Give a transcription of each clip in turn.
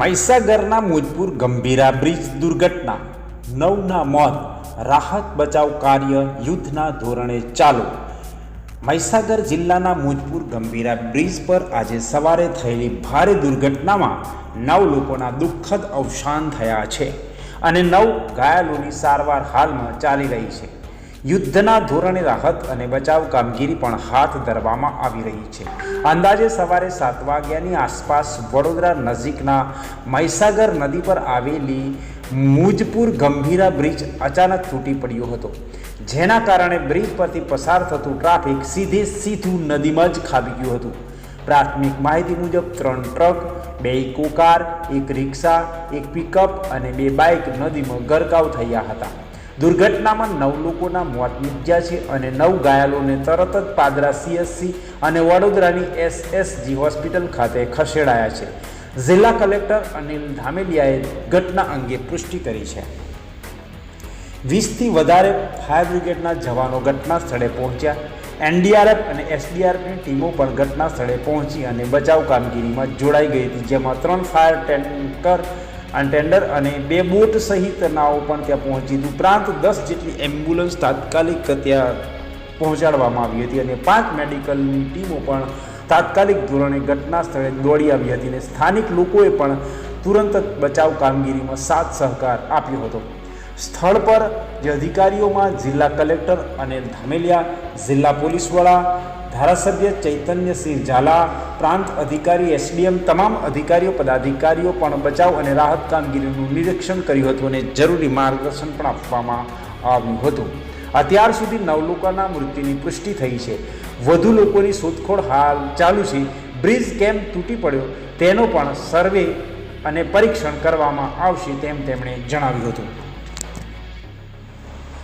મહીસાગરના Mujpur Gambhira bridge દુર્ઘટના, નવના મોત, રાહત બચાવ કાર્ય યુદ્ધના ધોરણે ચાલુ. મહીસાગર જિલ્લાના મુજપુર ગંભીરા બ્રિજ પર આજે સવારે થયેલી ભારે દુર્ઘટનામાં નવ લોકોના દુઃખદ અવસાન થયા છે અને નવ ઘાયલોની સારવાર હાલમાં ચાલી રહી છે. યુદ્ધના ધોરણે રાહત અને બચાવ કામગીરી પણ હાથ ધરવામાં આવી રહી છે. અંદાજે સવારે સાત વાગ્યાની આસપાસ વડોદરા નજીકના મહીસાગર નદી પર આવેલી મુજપુર ગંભીરા બ્રિજ અચાનક તૂટી પડ્યો હતો. જેના કારણે બ્રિજ પરથી પસાર થતું ટ્રાફિક સીધે સીધું નદીમાં જ ખાબી ગયું હતું. પ્રાથમિક માહિતી મુજબ ત્રણ ટ્રક, બે ઇકો કાર, એક રિક્ષા, એક પિકઅપ અને બે બાઇક નદીમાં ગરકાવ થયા હતા. દુર્ઘટનામાં નવ લોકોના મોત નિપજ્યા છે અને નવ ઘાયલોને તરત જ પાદરા સીએસસી અને વડોદરાની એસએસજી હોસ્પિટલ ખાતે ખસેડાયા છે. જિલ્લા કલેક્ટર અનિલ ધામેલિયાએ ઘટના અંગે પુષ્ટિ કરી છે. વીસથી વધારે ફાયર બ્રિગેડના જવાનો ઘટના સ્થળે પહોંચ્યા એનડીઆરએફ અને એસડીઆરએફની ટીમો પણ ઘટના સ્થળે પહોંચી અને બચાવ કામગીરીમાં જોડાઈ ગઈ હતી, જેમાં ત્રણ ફાયર ટેન્કર અને ટેન્ડર અને બે બોટ સહિત નાવો પણ ત્યાં પહોંચી. હતી ઉપરાંત દસ જેટલી એમ્બ્યુલન્સ તાત્કાલિક ત્યાં પહોંચાડવામાં આવી હતી અને પાંચ મેડિકલની ટીમો પણ તાત્કાલિક ધોરણે ઘટના સ્થળે દોડી આવી હતી અને સ્થાનિક લોકોએ પણ તુરંત જ બચાવ કામગીરીમાં સાથ સહકાર આપ્યો હતો. સ્થળ પર જે અધિકારીઓમાં જિલ્લા કલેક્ટર અને ધામેલિયા જિલ્લા પોલીસ વડા, ધારાસભ્ય ચૈતન્યસિંહ ઝાલા, પ્રાંત અધિકારી એસડીએમ તમામ અધિકારીઓ, પદાધિકારીઓ પણ બચાવ અને રાહત કામગીરીનું નિરીક્ષણ કર્યું હતું અને જરૂરી માર્ગદર્શન પણ આપવામાં આવ્યું હતું. અત્યાર સુધી નવ લોકોના મૃત્યુની પુષ્ટિ થઈ છે. વધુ લોકોની શોધખોળ હાલ ચાલુ છે. બ્રિજ કેમ તૂટી પડ્યો તેનો પણ સર્વે અને પરીક્ષણ કરવામાં આવશે તેમ તેમણે જણાવ્યું હતું.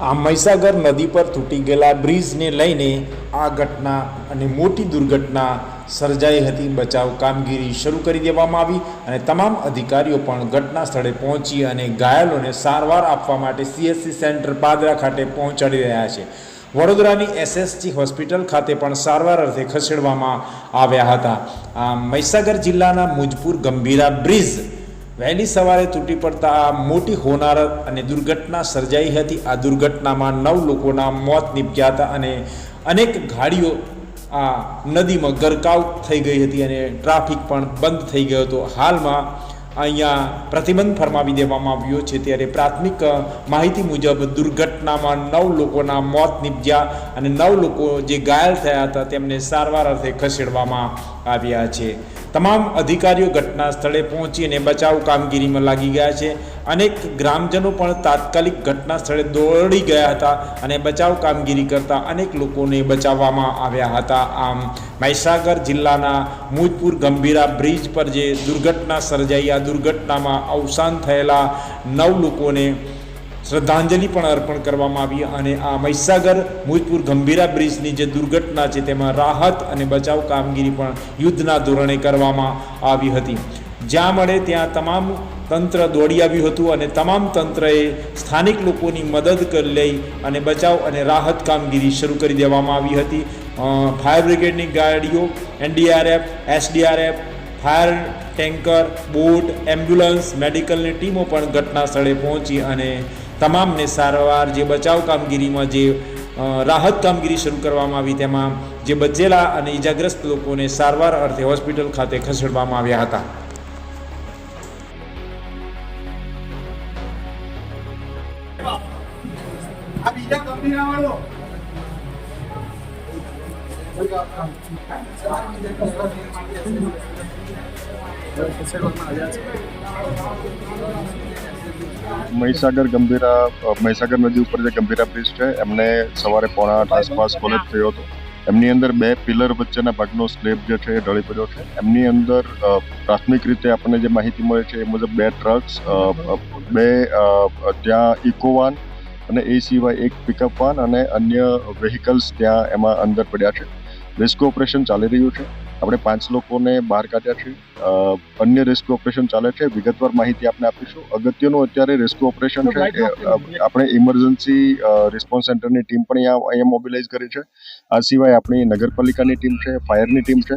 આ મહીસાગર નદી પર તૂટી ગયેલા બ્રિજને લઈને આ ઘટના અને મોટી દુર્ઘટના સર્જાઈ હતી. બચાવ કામગીરી શરૂ કરી દેવામાં આવી અને તમામ અધિકારીઓ પણ ઘટના સ્થળે પહોંચી અને ઘાયલોને સારવાર આપવા માટે સીએસસી સેન્ટર પાદરા ખાતે પહોંચાડી રહ્યા છે. વડોદરાની એસએસજી હોસ્પિટલ ખાતે પણ સારવાર અર્થે ખસેડવામાં આવ્યા હતા. આ મહીસાગર જિલ્લાના મુજપુર ગંભીરા બ્રિજ વહેલી સવારે તૂટી પડતા આ મોટી હોનારત અને દુર્ઘટના સર્જાઈ હતી. આ દુર્ઘટનામાં નવ લોકોના મોત નીપજ્યા હતા અને અનેક ગાડીઓ આ નદીમાં ગરકાવ થઈ ગઈ હતી અને ટ્રાફિક પણ બંધ થઈ ગયો હતો. હાલમાં અહીંયા પ્રતિબંધ ફરમાવી દેવામાં આવ્યો છે ત્યારે પ્રાથમિક માહિતી મુજબ દુર્ઘટનામાં નવ લોકોના મોત નિપજ્યા અને નવ લોકો જે ઘાયલ થયા હતા તેમને સારવાર અર્થે ખસેડવામાં આવ્યા છે. તમામ અધિકારીઓ ઘટના સ્થળે પહોંચી અને બચાવ કામગીરીમાં લાગી ગયા છે. અનેક ગ્રામજનો પણ તાત્કાલિક ઘટના સ્થળે દોડી ગયા હતા અને બચાવ કામગીરી કરતા અનેક લોકોને બચાવવામાં આવ્યા હતા. આમ મહીસાગર જિલ્લાના મુજપુર ગંભીરા બ્રિજ પર જે દુર્ઘટના સર્જાઈ, આ દુર્ઘટનામાં અવસાન થયેલા નવ લોકોને શ્રદ્ધાંજલિ પણ અર્પણ કરવામાં આવી અને આ મહીસાગર મુજપુર ગંભીરા બ્રિજની જે દુર્ઘટના છે તેમાં રાહત અને બચાવ કામગીરી પણ યુદ્ધના ધોરણે કરવામાં આવી હતી. જ્યાં મળે ત્યાં તમામ તંત્ર દોડી આવ્યું હતું અને તમામ તંત્રએ સ્થાનિક લોકોની મદદ કરી લઈ અને બચાવ અને રાહત કામગીરી શરૂ કરી દેવામાં આવી હતી. ફાયર બ્રિગેડની ગાડીઓ, NDRF, SDRF, fire tanker, boat, ambulance, મેડિકલની ટીમો પણ ઘટના સ્થળે પહોંચી અને તમામને સારવાર, જે બચાવ કામગીરીમાં જે રાહત કામગીરી શરૂ કરવામાં આવી તેમાં જે બચેલા અને ઈજાગ્રસ્ત લોકોને સારવાર અર્થે હોસ્પિટલ ખાતે ખસેડવામાં આવ્યા હતા. વાળો મહીસાગર ગંભીરા મહીસાગર નદી ઉપર જે ગંભીરા બ્રિજ છે એમને સવારે પોણા આઠ આસપાસ કોલેજ થયો હતો. એમની અંદર બે પિલર વચ્ચેના ભાગનો સ્લેબ જે છે એ ઢળી પડ્યો છે. એમની અંદર પ્રાથમિક રીતે આપણને જે માહિતી મળે છે એ મુજબ બે ટ્રક્સ બે ત્યાં ઇકોવાન અને એ સિવાય એક પિકઅપ વાન અને અન્ય વેહિકલ્સ ત્યાં એમાં અંદર પડ્યા છે. રેસ્ક્યુ ઓપરેશન ચાલી રહ્યું છે. આપણે પાંચ લોકોને બહાર કાઢ્યા છે. અન્ય રેસ્ક્યુ ઓપરેશન ચાલે છે. વિગતવાર માહિતી આપને આપીશું. અગત્યનું અત્યારે રેસ્ક્યુ ઓપરેશન છે આપણે ઇમરજન્સી રિસ્પોન્સ સેન્ટરની ટીમ પણ અહીંયા અહીંયા મોબિલાઇઝ કરી છે. આ સિવાય આપણી નગરપાલિકાની ટીમ છે ફાયરની ટીમ છે.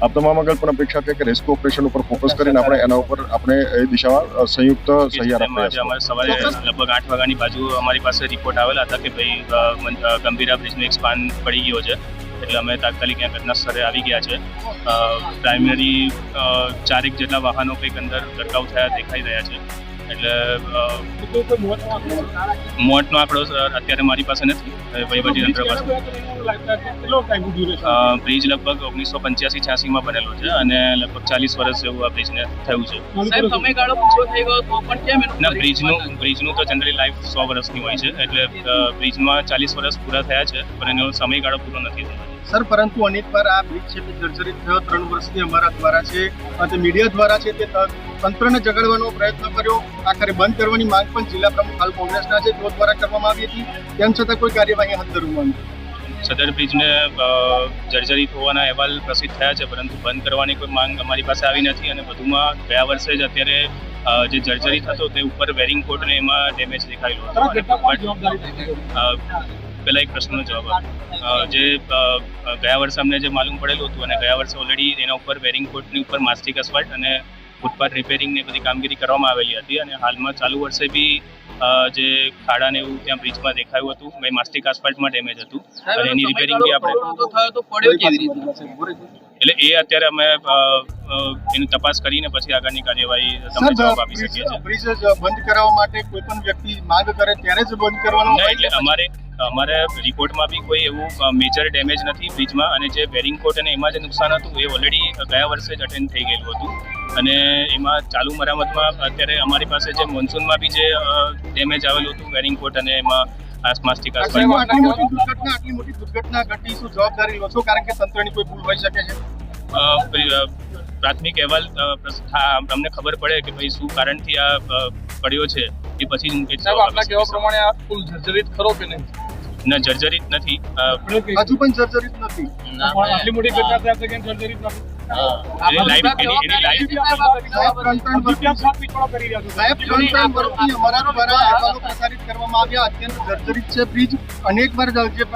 આપ તમામ આગળ પણ અપેક્ષા છે કે રેસ્ક્યુ ઓપરેશન ઉપર ફોકસ કરીને આપણે એના ઉપર આપણે એ દિશામાં સંયુક્ત સહિયા તેમાં પ્રયાસ અમારે સવારે લગભગ આઠ વાગ્યાની બાજુ અમારી પાસે રિપોર્ટ આવેલા હતા કે ભાઈ ગંભીરા બ્રિજનો એક સ્પાન પડી ગયો છે. એટલે અમે તાત્કાલિક ત્યાં ઘટના સ્થળે આવી ગયા છે. પ્રાઇમરી ચારેક જેટલા વાહનો કંઈક અંદર ગરકાવ થયા દેખાઈ રહ્યા છે. એટલે મોતનો આંકડો? અત્યારે મારી પાસે નથી. વહીવટી તંત્ર પાસે. બ્રિજ લગભગ ઓગણીસો પંચ્યાસી છ્યાસીમાં બનેલો છે અને લગભગ ચાલીસ વર્ષ જેવું આ બ્રિજને થયું છે. સમયગાળો પૂરો થઈ ગયો તો પણ કેમ ના બ્રિજનું બ્રિજનું તો જનરલી લાઈફ સો વર્ષની હોય છે એટલે બ્રિજમાં ચાલીસ વર્ષ પૂરા થયા છે પણ એનો સમયગાળો પૂરો નથી થયો. સર પરંતુ અનેક વાર આ બ્રિજ છે તે જર્જરિત થયો. ત્રણ વર્ષથી અમારા દ્વારા છે અને મીડિયા દ્વારા છે તે તંત્રને જગાડવાનો પ્રયત્ન કર્યો. આખરે બંધ કરવાની માંગ પણ જિલ્લા પ્રમુખ હાલ કોંગ્રેસના છે. તેઓ દ્વારા કરવામાં આવી હતી. તેમ છતાં કોઈ કાર્યવાહી હાથ ધરવામાં આવી સદર બ્રિજને જર્જરિત હોવાના અહેવાલ પ્રસિદ્ધ થયા છે, પરંતુ બંધ કરવાની કોઈ માંગ અમારી પાસે આવી નથી અને વધુમાં ગયા વર્ષે જ અત્યારે જે જર્જરિત હતો તે ઉપર વેરિંગ કોટને એમાં ડેમેજ દેખાયેલો હતો પહેલા એક પ્રશ્નનો જવાબ જે ગયા વર્ષે અમને જે માલુમ પડેલું હતું અને ગયા વર્ષે ઓલરેડી એના ઉપર વેરિંગ કોટની ઉપર માસ્ટિક અસવાટ અને ફૂટપાથ રિપેરિંગ ને બધી કામગીરી કરવામાં આવેલી હતી અને હાલમાં ચાલુ વર્ષે બી અ, જે ખાડા ને એવું ત્યાં બ્રિજમાં દેખાયું હતું મેં માસ્ટિક આસફાલ્ટમાં ડેમેજ હતું. અને એની રિપેરિંગ બી આપણે સમયગાળો પૂરો તો થયો તો પડ્યો કેવી રીતે? એટલે એ અત્યારે અમે એની તપાસ કરીને પછી આગળની કાર્યવાહી તમને જવાબ આપી શકીએ છીએ. બ્રિજ બંધ કરાવવા માટે કોઈ પણ વ્યક્તિ માંગ કરે ત્યારે જ બંધ કરવાનો એટલે અમારે અમારે રિપોર્ટમાં બી કોઈ એવું મેજર ડેમેજ નથી બ્રિજમાં. અને જે બેરિંગ કોટ અને એમાં જે નુકસાન હતું એ ઓલરેડી ગયા વર્ષે જ અટેન્ડ થઈ ગયેલું હતું. અને એમાં ચાલુ મરામતમાં અત્યારે અમારી પાસે જે મોન્સૂનમાં બી જે ડેમેજ આવેલું હતું બેરિંગ કોટ અને એમાં આસમાસ્ટિક આસપાસ આટલી મોટી દુર્ઘટના આટલી મોટી દુર્ઘટના ઘટી શું જવાબદારી લો છો કારણ કે તંત્રની કોઈ ભૂલ હોઈ શકે છે? અ, પ્રિ- અ, પ્રાથમિક અહેવાલ તમને અમને ખબર પડે કે ભાઈ શું કારણથી આ પડ્યો છે એ પછી આપના કહેવા પ્રમાણે આ પુલ જર્જરિત ખરો કે નહીં? ના જર્જરિત નથી. હજુ પણ જર્જરિત નથી. આટલી મોટી ઘટના થયા છે. કે જર્જરિત નથી અનેક વાર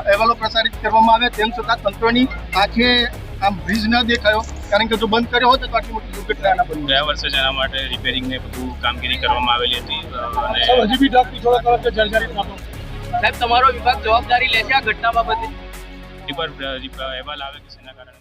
અહેવાલો પ્રસારિત કરવામાં આવ્યા. તેમ છતાં તંત્રની આંખે આમ બ્રિજ ન દેખાયો. કારણ કે જો બંધ કર્યો હોત તો આટલી મોટી દુર્ઘટના ના બની ગયા વર્ષે જેના એના માટે રિપેરિંગ ને બધું કામગીરી કરવામાં આવેલી હતી અને હજી બી ઢાક થોડા કરો છે જર્જરિત સાહેબ તમારો વિભાગ જવાબદારી લેશે આ ઘટના બાબતે? અહેવાલ આવે કે શેના કારણે?